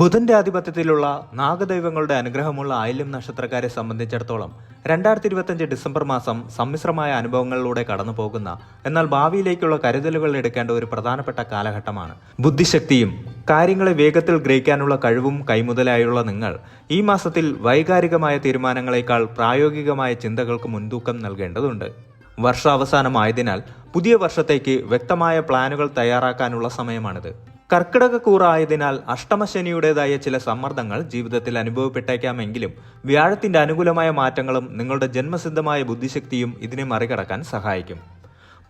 ബുധന്റെ ആധിപത്യത്തിലുള്ള നാഗദൈവങ്ങളുടെ അനുഗ്രഹമുള്ള ആയില്യം നക്ഷത്രക്കാരെ സംബന്ധിച്ചിടത്തോളം രണ്ടായിരത്തി ഇരുപത്തിയഞ്ച് ഡിസംബർ മാസം സമ്മിശ്രമായ അനുഭവങ്ങളിലൂടെ കടന്നു പോകുന്ന എന്നാൽ ഭാവിയിലേക്കുള്ള കരുതലുകൾ എടുക്കേണ്ട ഒരു പ്രധാനപ്പെട്ട കാലഘട്ടമാണ്. ബുദ്ധിശക്തിയും കാര്യങ്ങളെ വേഗത്തിൽ ഗ്രഹിക്കാനുള്ള കഴിവും കൈമുതലായുള്ള നിങ്ങൾ ഈ മാസത്തിൽ വൈകാരികമായ തീരുമാനങ്ങളെക്കാൾ പ്രായോഗികമായ ചിന്തകൾക്ക് മുൻതൂക്കം നൽകേണ്ടതുണ്ട്. വർഷാവസാനമായതിനാൽ പുതിയ വർഷത്തേക്ക് വ്യക്തമായ പ്ലാനുകൾ തയ്യാറാക്കാനുള്ള സമയമാണിത്. കർക്കിടക കൂറായതിനാൽ അഷ്ടമശനിയുടേതായ ചില സമ്മർദ്ദങ്ങൾ ജീവിതത്തിൽ അനുഭവപ്പെട്ടേക്കാമെങ്കിലും വ്യാഴത്തിന്റെ അനുകൂലമായ മാറ്റങ്ങളും നിങ്ങളുടെ ജന്മസിദ്ധമായ ബുദ്ധിശക്തിയും ഇതിനെ മറികടക്കാൻ സഹായിക്കും.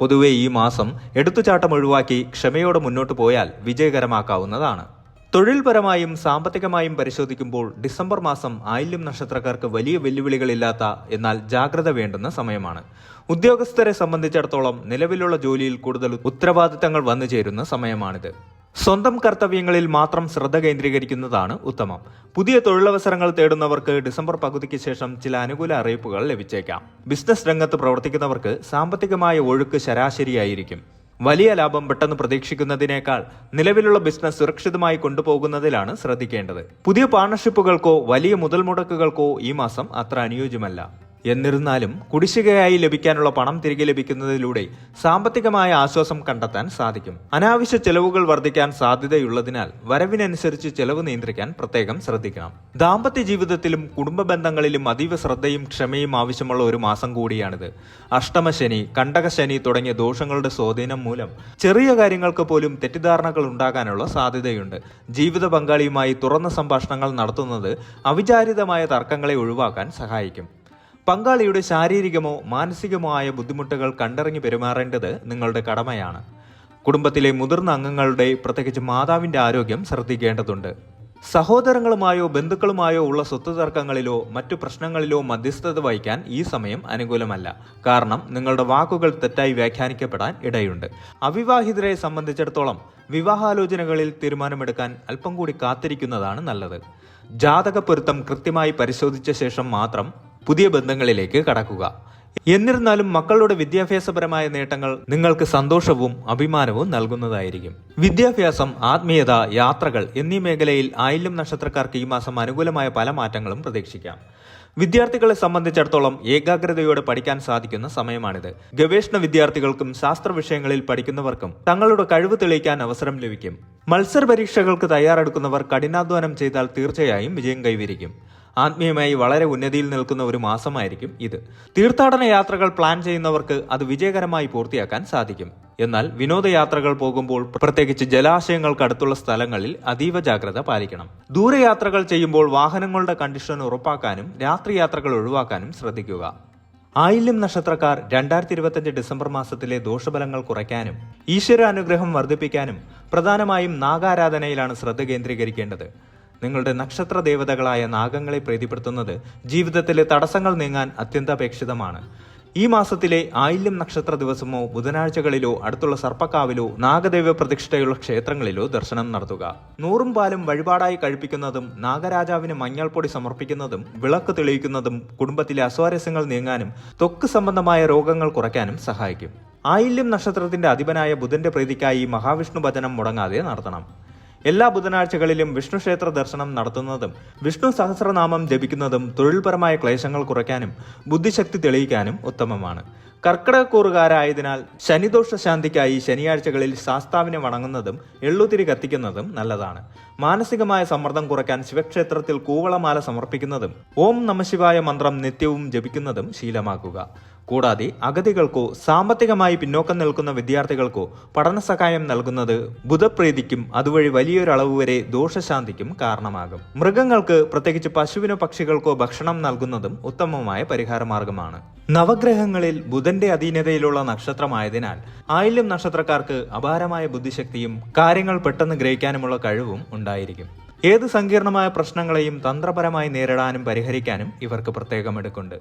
പൊതുവെ ഈ മാസം എടുത്തുചാട്ടം ഒഴിവാക്കി ക്ഷമയോടെ മുന്നോട്ട് പോയാൽ വിജയകരമാക്കാവുന്നതാണ്. തൊഴിൽപരമായും സാമ്പത്തികമായും പരിശോധിക്കുമ്പോൾ ഡിസംബർ മാസം ആയില്യം നക്ഷത്രക്കാർക്ക് വലിയ വെല്ലുവിളികളില്ലാത്ത എന്നാൽ ജാഗ്രത വേണ്ടുന്ന സമയമാണ്. ഉദ്യോഗസ്ഥരെ സംബന്ധിച്ചിടത്തോളം നിലവിലുള്ള ജോലിയിൽ കൂടുതൽ ഉത്തരവാദിത്തങ്ങൾ വന്നു ചേരുന്ന സമയമാണിത്. സ്വന്തം കർത്തവ്യങ്ങളിൽ മാത്രം ശ്രദ്ധ കേന്ദ്രീകരിക്കുന്നതാണ് ഉത്തമം. പുതിയ തൊഴിലവസരങ്ങൾ തേടുന്നവർക്ക് ഡിസംബർ പകുതിക്ക് ശേഷം ചില അനുകൂല അറിയിപ്പുകൾ ലഭിച്ചേക്കാം. ബിസിനസ് രംഗത്ത് പ്രവർത്തിക്കുന്നവർക്ക് സാമ്പത്തികമായ ഒഴുക്ക് ശരാശരിയായിരിക്കും. വലിയ ലാഭം പെട്ടെന്ന് പ്രതീക്ഷിക്കുന്നതിനേക്കാൾ നിലവിലുള്ള ബിസിനസ് സുരക്ഷിതമായി കൊണ്ടുപോകുന്നതിലാണ് ശ്രദ്ധിക്കേണ്ടത്. പുതിയ പാർട്ണർഷിപ്പുകൾക്കോ വലിയ മുതൽ മുടക്കുകൾക്കോ ഈ മാസം അത്ര അനുയോജ്യമല്ല. എന്നിരുന്നാലും കുടിശ്ശികയായി ലഭിക്കാനുള്ള പണം തിരികെ ലഭിക്കുന്നതിലൂടെ സാമ്പത്തികമായ ആശ്വാസം കണ്ടെത്താൻ സാധിക്കും. അനാവശ്യ ചെലവുകൾ വർദ്ധിക്കാൻ സാധ്യതയുള്ളതിനാൽ വരവിനനുസരിച്ച് ചെലവ് നിയന്ത്രിക്കാൻ പ്രത്യേകം ശ്രദ്ധിക്കണം. ദാമ്പത്യ ജീവിതത്തിലും കുടുംബ ബന്ധങ്ങളിലും അതീവ ശ്രദ്ധയും ക്ഷമയും ആവശ്യമുള്ള ഒരു മാസം കൂടിയാണിത്. അഷ്ടമശനി കണ്ടകശനി തുടങ്ങിയ ദോഷങ്ങളുടെ സ്വാധീനം മൂലം ചെറിയ കാര്യങ്ങൾക്ക് പോലും തെറ്റിദ്ധാരണകൾ ഉണ്ടാകാനുള്ള സാധ്യതയുണ്ട്. ജീവിത പങ്കാളിയുമായി തുറന്ന സംഭാഷണങ്ങൾ നടത്തുന്നത് അവിചാരിതമായ തർക്കങ്ങളെ ഒഴിവാക്കാൻ സഹായിക്കും. പങ്കാളിയുടെ ശാരീരികമോ മാനസികമോ ആയ ബുദ്ധിമുട്ടുകൾ കണ്ടറിഞ്ഞു പെരുമാറേണ്ടത് നിങ്ങളുടെ കടമയാണ്. കുടുംബത്തിലെ മുതിർന്ന അംഗങ്ങളുടെ പ്രത്യേകിച്ച് മാതാവിന്റെ ആരോഗ്യം ശ്രദ്ധിക്കേണ്ടതുണ്ട്. സഹോദരങ്ങളുമായോ ബന്ധുക്കളുമായോ ഉള്ള സ്വത്ത് തർക്കങ്ങളിലോ മറ്റു പ്രശ്നങ്ങളിലോ മധ്യസ്ഥത വഹിക്കാൻ ഈ സമയം അനുകൂലമല്ല. കാരണം നിങ്ങളുടെ വാക്കുകൾ തെറ്റായി വ്യാഖ്യാനിക്കപ്പെടാൻ ഇടയുണ്ട്. അവിവാഹിതരെ സംബന്ധിച്ചിടത്തോളം വിവാഹാലോചനകളിൽ തീരുമാനമെടുക്കാൻ അല്പം കൂടി കാത്തിരിക്കുന്നതാണ് നല്ലത്. ജാതക പൊരുത്തം കൃത്യമായി പരിശോധിച്ച ശേഷം മാത്രം പുതിയ ബന്ധങ്ങളിലേക്ക് കടക്കുക. എന്നിരുന്നാലും മക്കളുടെ വിദ്യാഭ്യാസപരമായ നേട്ടങ്ങൾ നിങ്ങൾക്ക് സന്തോഷവും അഭിമാനവും നൽകുന്നതായിരിക്കും. വിദ്യാഭ്യാസം ആത്മീയത യാത്രകൾ എന്നീ മേഖലയിൽ ആയില്യം നക്ഷത്രക്കാർക്ക് ഈ മാസം അനുകൂലമായ പല മാറ്റങ്ങളും പ്രതീക്ഷിക്കാം. വിദ്യാർത്ഥികളെ സംബന്ധിച്ചിടത്തോളം ഏകാഗ്രതയോടെ പഠിക്കാൻ സാധിക്കുന്ന സമയമാണിത്. ഗവേഷണ വിദ്യാർത്ഥികൾക്കും ശാസ്ത്ര വിഷയങ്ങളിൽ പഠിക്കുന്നവർക്കും തങ്ങളുടെ കഴിവ് തെളിയിക്കാൻ അവസരം ലഭിക്കും. മത്സര പരീക്ഷകൾക്ക് തയ്യാറെടുക്കുന്നവർ കഠിനാധ്വാനം ചെയ്താൽ തീർച്ചയായും വിജയം കൈവരിക്കും. ആത്മീയമായി വളരെ ഉന്നതിയിൽ നിൽക്കുന്ന ഒരു മാസമായിരിക്കും ഇത്. തീർത്ഥാടന യാത്രകൾ പ്ലാൻ ചെയ്യുന്നവർക്ക് അത് വിജയകരമായി പൂർത്തിയാക്കാൻ സാധിക്കും. എന്നാൽ വിനോദയാത്രകൾ പോകുമ്പോൾ പ്രത്യേകിച്ച് ജലാശയങ്ങൾക്കടുത്തുള്ള സ്ഥലങ്ങളിൽ അതീവ ജാഗ്രത പാലിക്കണം. ദൂരയാത്രകൾ ചെയ്യുമ്പോൾ വാഹനങ്ങളുടെ കണ്ടീഷൻ ഉറപ്പാക്കാനും രാത്രി യാത്രകൾ ഒഴിവാക്കാനും ശ്രദ്ധിക്കുക. ആയില്യം നക്ഷത്രക്കാർ രണ്ടായിരത്തി ഇരുപത്തിയഞ്ച് ഡിസംബർ മാസത്തിലെ ദോഷഫലങ്ങൾ കുറയ്ക്കാനും ഈശ്വര അനുഗ്രഹം വർദ്ധിപ്പിക്കാനും പ്രധാനമായും നാഗാരാധനയിലാണ് ശ്രദ്ധ കേന്ദ്രീകരിക്കേണ്ടത്. നിങ്ങളുടെ നക്ഷത്ര ദേവതകളായ നാഗങ്ങളെ പ്രീതിപ്പെടുത്തുന്നത് ജീവിതത്തിലെ തടസ്സങ്ങൾ നീങ്ങാൻ അത്യന്താപേക്ഷിതമാണ്. ഈ മാസത്തിലെ ആയില്യം നക്ഷത്ര ദിവസമോ ബുധനാഴ്ചകളിലോ അടുത്തുള്ള സർപ്പക്കാവിലോ നാഗദേവ പ്രതിഷ്ഠയുള്ള ക്ഷേത്രങ്ങളിലോ ദർശനം നടത്തുക. നൂറും പാലും വഴിപാടായി കഴിപ്പിക്കുന്നതും നാഗരാജാവിന് മഞ്ഞൾപ്പൊടി സമർപ്പിക്കുന്നതും വിളക്ക് തെളിയിക്കുന്നതും കുടുംബത്തിലെ അസ്വാരസ്യങ്ങൾ നീങ്ങാനും തൊക്ക് സംബന്ധമായ രോഗങ്ങൾ കുറയ്ക്കാനും സഹായിക്കും. ആയില്യം നക്ഷത്രത്തിന്റെ അധിപനായ ബുധന്റെ പ്രീതിക്കായി മഹാവിഷ്ണു ഭജനം മുടങ്ങാതെ നടത്തണം. എല്ലാ ബുധനാഴ്ചകളിലും വിഷ്ണു ക്ഷേത്ര ദർശനം നടത്തുന്നതും വിഷ്ണു സഹസ്രനാമം ജപിക്കുന്നതും തൊഴിൽപരമായ ക്ലേശങ്ങൾ കുറയ്ക്കാനും ബുദ്ധിശക്തി തെളിയിക്കാനും ഉത്തമമാണ്. കർക്കിടകക്കൂറുകാരായതിനാൽ ശനിദോഷ ശാന്തിക്കായി ശനിയാഴ്ചകളിൽ ശാസ്താവിനെ വണങ്ങുന്നതും എള്ളുതിരി കത്തിക്കുന്നതും നല്ലതാണ്. മാനസികമായ സമ്മർദ്ദം കുറയ്ക്കാൻ ശിവക്ഷേത്രത്തിൽ കൂവളമാല സമർപ്പിക്കുന്നതും ഓം നമശിവായ മന്ത്രം നിത്യവും ജപിക്കുന്നതും ശീലമാക്കുക. കൂടാതെ അഗതികൾക്കോ സാമ്പത്തികമായി പിന്നോക്കം നിൽക്കുന്ന വിദ്യാർത്ഥികൾക്കോ പഠന സഹായം നൽകുന്നത് ബുധപ്രീതിക്കും അതുവഴി വലിയൊരളവ് വരെ ദോഷശാന്തിക്കും കാരണമാകും. മൃഗങ്ങൾക്ക് പ്രത്യേകിച്ച് പശുവിനോ പക്ഷികൾക്കോ ഭക്ഷണം നൽകുന്നതും ഉത്തമമായ പരിഹാര മാർഗമാണ് നവഗ്രഹങ്ങളിൽ ബുധന്റെ അധീനതയിലുള്ള നക്ഷത്രമായതിനാൽ ആയില്യം നക്ഷത്രക്കാർക്ക് അപാരമായ ബുദ്ധിശക്തിയും കാര്യങ്ങൾ പെട്ടെന്ന് ഗ്രഹിക്കാനുമുള്ള കഴിവും ഉണ്ടായിരിക്കും. ഏത് സങ്കീർണമായ പ്രശ്നങ്ങളെയും തന്ത്രപരമായി നേരിടാനും പരിഹരിക്കാനും ഇവർക്ക് പ്രത്യേകം എടുക്കുന്നുണ്ട്.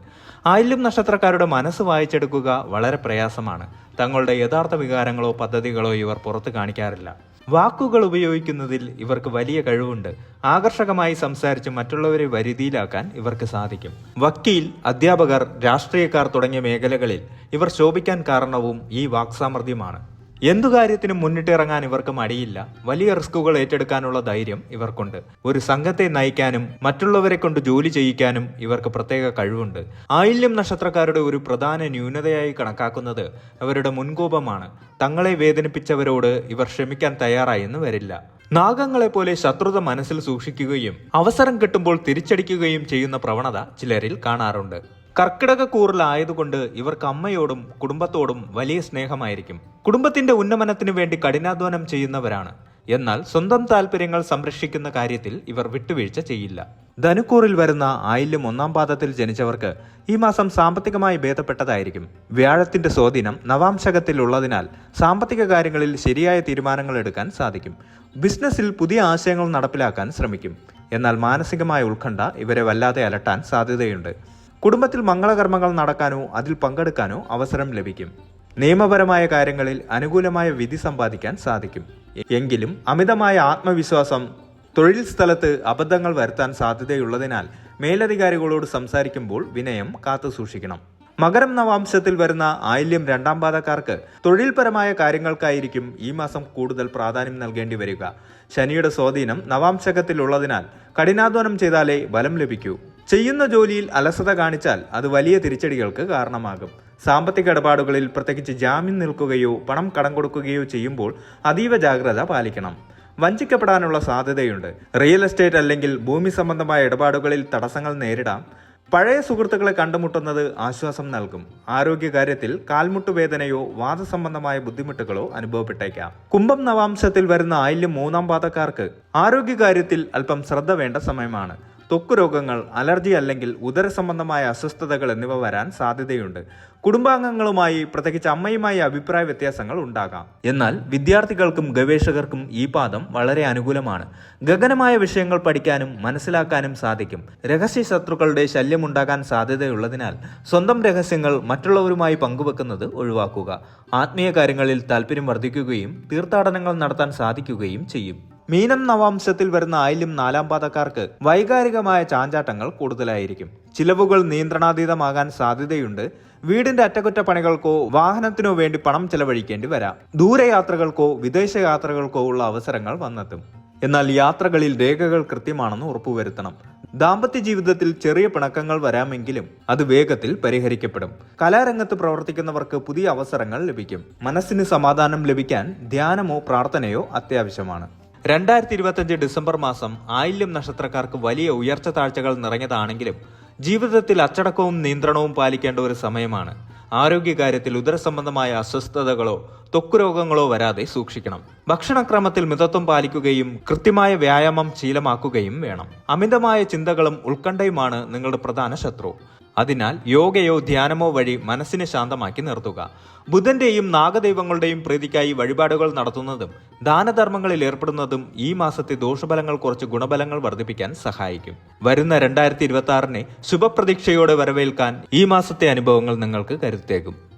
ആയില്യം നക്ഷത്രക്കാരുടെ മനസ്സ് വായിച്ചെടുക്കുക വളരെ പ്രയാസമാണ്. തങ്ങളുടെ യഥാർത്ഥ വികാരങ്ങളോ പദ്ധതികളോ ഇവർ പുറത്തു കാണിക്കാറില്ല. വാക്കുകൾ ഉപയോഗിക്കുന്നതിൽ ഇവർക്ക് വലിയ കഴിവുണ്ട്. ആകർഷകമായി സംസാരിച്ച് മറ്റുള്ളവരെ വരുതിയിലാക്കാൻ ഇവർക്ക് സാധിക്കും. വക്കീൽ അധ്യാപകർ രാഷ്ട്രീയക്കാർ തുടങ്ങിയ മേഖലകളിൽ ഇവർ ശോഭിക്കാൻ കാരണവും ഈ വാക്സാമർഥ്യമാണ്. എന്തു കാര്യത്തിനും മുന്നിട്ടിറങ്ങാൻ ഇവർക്ക് മടിയില്ല. വലിയ റിസ്കുകൾ ഏറ്റെടുക്കാനുള്ള ധൈര്യം ഇവർക്കുണ്ട്. ഒരു സംഘത്തെ നയിക്കാനും മറ്റുള്ളവരെ കൊണ്ട് ജോലി ചെയ്യിക്കാനും ഇവർക്ക് പ്രത്യേക കഴിവുണ്ട്. ആയില്യം നക്ഷത്രക്കാരുടെ ഒരു പ്രധാന ന്യൂനതയായി കണക്കാക്കുന്നത് അവരുടെ മുൻകോപമാണ്. തങ്ങളെ വേദനിപ്പിച്ചവരോട് ഇവർ ക്ഷമിക്കാൻ തയ്യാറായെന്ന് വരില്ല. നാഗങ്ങളെ പോലെ ശത്രുത മനസ്സിൽ സൂക്ഷിക്കുകയും അവസരം കിട്ടുമ്പോൾ തിരിച്ചടിക്കുകയും ചെയ്യുന്ന പ്രവണത ചിലരിൽ കാണാറുണ്ട്. കർക്കിടക കൂറിലായതുകൊണ്ട് ഇവർക്ക് അമ്മയോടും കുടുംബത്തോടും വലിയ സ്നേഹമായിരിക്കും. കുടുംബത്തിന്റെ ഉന്നമനത്തിനു വേണ്ടി കഠിനാധ്വാനം ചെയ്യുന്നവരാണ്. എന്നാൽ സ്വന്തം താല്പര്യങ്ങൾ സംരക്ഷിക്കുന്ന കാര്യത്തിൽ ഇവർ വിട്ടുവീഴ്ച ചെയ്യില്ല. ധനുക്കൂറിൽ വരുന്ന ആയില്യം ഒന്നാം പാദത്തിൽ ജനിച്ചവർക്ക് ഈ മാസം സാമ്പത്തികമായി ഭേദപ്പെട്ടതായിരിക്കും. വ്യാഴത്തിന്റെ സ്വാധീനം നവാംശകത്തിൽ ഉള്ളതിനാൽ സാമ്പത്തിക കാര്യങ്ങളിൽ ശരിയായ തീരുമാനങ്ങൾ എടുക്കാൻ സാധിക്കും. ബിസിനസ്സിൽ പുതിയ ആശയങ്ങൾ നടപ്പിലാക്കാൻ ശ്രമിക്കും. എന്നാൽ മാനസികമായ ഉത്കണ്ഠ ഇവരെ വല്ലാതെ അലട്ടാൻ സാധ്യതയുണ്ട്. കുടുംബത്തിൽ മംഗളകർമ്മങ്ങൾ നടക്കാനോ അതിൽ പങ്കെടുക്കാനോ അവസരം ലഭിക്കും. നിയമപരമായ കാര്യങ്ങളിൽ അനുകൂലമായ വിധി സമ്പാദിക്കാൻ സാധിക്കും. എങ്കിലും അമിതമായ ആത്മവിശ്വാസം തൊഴിൽ സ്ഥലത്ത് അബദ്ധങ്ങൾ വരുത്താൻ സാധ്യതയുള്ളതിനാൽ മേലധികാരികളോട് സംസാരിക്കുമ്പോൾ വിനയം കാത്തു സൂക്ഷിക്കണം. മകരം നവാംശത്തിൽ വരുന്ന ആയില്യം രണ്ടാം പാദക്കാർക്ക് തൊഴിൽപരമായ കാര്യങ്ങൾക്കായിരിക്കും ഈ മാസം കൂടുതൽ പ്രാധാന്യം നൽകേണ്ടി വരിക. ശനിയുടെ സ്വാധീനം നവാംശകത്തിലുള്ളതിനാൽ കഠിനാധ്വാനം ചെയ്താലേ ബലം ലഭിക്കൂ. ചെയ്യുന്ന ജോലിയിൽ അലസത കാണിച്ചാൽ അത് വലിയ തിരിച്ചടികൾക്ക് കാരണമാകും. സാമ്പത്തിക ഇടപാടുകളിൽ പ്രത്യേകിച്ച് ജാമ്യം നിൽക്കുകയോ പണം കടം കൊടുക്കുകയോ ചെയ്യുമ്പോൾ അതീവ ജാഗ്രത പാലിക്കണം. വഞ്ചിക്കപ്പെടാനുള്ള സാധ്യതയുണ്ട്. റിയൽ എസ്റ്റേറ്റ് അല്ലെങ്കിൽ ഭൂമി സംബന്ധമായ ഇടപാടുകളിൽ തടസ്സങ്ങൾ നേരിടാം. പഴയ സുഹൃത്തുക്കളെ കണ്ടുമുട്ടുന്നത് ആശ്വാസം നൽകും. ആരോഗ്യകാര്യത്തിൽ കാൽമുട്ടുവേദനയോ വാദസംബന്ധമായ ബുദ്ധിമുട്ടുകളോ അനുഭവപ്പെട്ടേക്കാം. കുംഭം നവാംശത്തിൽ വരുന്ന ആയില്യം മൂന്നാം പാദക്കാർക്ക് ആരോഗ്യകാര്യത്തിൽ അല്പം ശ്രദ്ധ വേണ്ട സമയമാണ്. ത്വക്ക് രോഗങ്ങൾ അലർജി അല്ലെങ്കിൽ ഉദര സംബന്ധമായ അസ്വസ്ഥതകൾ എന്നിവ വരാൻ സാധ്യതയുണ്ട്. കുടുംബാംഗങ്ങളുമായി പ്രത്യേകിച്ച് അമ്മയുമായി അഭിപ്രായ വ്യത്യാസങ്ങൾ ഉണ്ടാകാം. എന്നാൽ വിദ്യാർത്ഥികൾക്കും ഗവേഷകർക്കും ഈ പാദം വളരെ അനുകൂലമാണ്. ഗഗനമായ വിഷയങ്ങൾ പഠിക്കാനും മനസ്സിലാക്കാനും സാധിക്കും. രഹസ്യ ശത്രുക്കളുടെ ശല്യമുണ്ടാകാൻ സാധ്യതയുള്ളതിനാൽ സ്വന്തം രഹസ്യങ്ങൾ മറ്റുള്ളവരുമായി പങ്കുവെക്കുന്നത് ഒഴിവാക്കുക. ആത്മീയ കാര്യങ്ങളിൽ താല്പര്യം വർദ്ധിക്കുകയും തീർത്ഥാടനങ്ങൾ നടത്താൻ സാധിക്കുകയും ചെയ്യും. മീനം നവാംശത്തിൽ വരുന്ന ആയില്യം നാലാം പാദക്കാർക്ക് വൈകാരികമായ ചാഞ്ചാട്ടങ്ങൾ കൂടുതലായിരിക്കും. ചിലവുകൾ നിയന്ത്രണാതീതമാകാൻ സാധ്യതയുണ്ട്. വീടിന്റെ അറ്റകുറ്റപ്പണികൾക്കോ വാഹനത്തിനോ വേണ്ടി പണം ചെലവഴിക്കേണ്ടി വരാം. ദൂരയാത്രകൾക്കോ വിദേശ യാത്രകൾക്കോ ഉള്ള അവസരങ്ങൾ വന്നെത്തും. എന്നാൽ യാത്രകളിൽ രേഖകൾ കൃത്യമാണെന്ന് ഉറപ്പുവരുത്തണം. ദാമ്പത്യ ജീവിതത്തിൽ ചെറിയ പിണക്കങ്ങൾ വരാമെങ്കിലും അത് വേഗത്തിൽ പരിഹരിക്കപ്പെടും. കലാരംഗത്ത് പ്രവർത്തിക്കുന്നവർക്ക് പുതിയ അവസരങ്ങൾ ലഭിക്കും. മനസ്സിന് സമാധാനം ലഭിക്കാൻ ധ്യാനമോ പ്രാർത്ഥനയോ അത്യാവശ്യമാണ്. രണ്ടായിരത്തി ഇരുപത്തഞ്ച് ഡിസംബർ മാസം ആയില്യം നക്ഷത്രക്കാർക്ക് വലിയ ഉയർച്ച താഴ്ചകൾ നിറഞ്ഞതാണെങ്കിലും ജീവിതത്തിൽ അച്ചടക്കവും നിയന്ത്രണവും പാലിക്കേണ്ട ഒരു സമയമാണ്. ആരോഗ്യകാര്യത്തിൽ ഉദരസംബന്ധമായ അസ്വസ്ഥതകളോ ത്വക്ക് രോഗങ്ങളോ വരാതെ സൂക്ഷിക്കണം. ഭക്ഷണക്രമത്തിൽ മിതത്വം പാലിക്കുകയും കൃത്യമായ വ്യായാമം ശീലമാക്കുകയും വേണം. അമിതമായ ചിന്തകളും ഉത്കണ്ഠയുമാണ് നിങ്ങളുടെ പ്രധാന ശത്രു. അതിനാൽ യോഗയോ ധ്യാനമോ വഴി മനസ്സിനെ ശാന്തമാക്കി നിർത്തുക. ബുധന്റെയും നാഗദൈവങ്ങളുടെയും പ്രീതിക്കായി വഴിപാടുകൾ നടത്തുന്നതും ദാനധർമ്മങ്ങളിൽ ഏർപ്പെടുന്നതും ഈ മാസത്തെ ദോഷഫലങ്ങൾ കുറച്ച് ഗുണഫലങ്ങൾ വർദ്ധിപ്പിക്കാൻ സഹായിക്കും. വരുന്ന രണ്ടായിരത്തി ഇരുപത്തി ആറിനെ ശുഭപ്രതീക്ഷയോടെ വരവേൽക്കാൻ ഈ മാസത്തെ അനുഭവങ്ങൾ നിങ്ങൾക്ക് കരുത്തേക്കും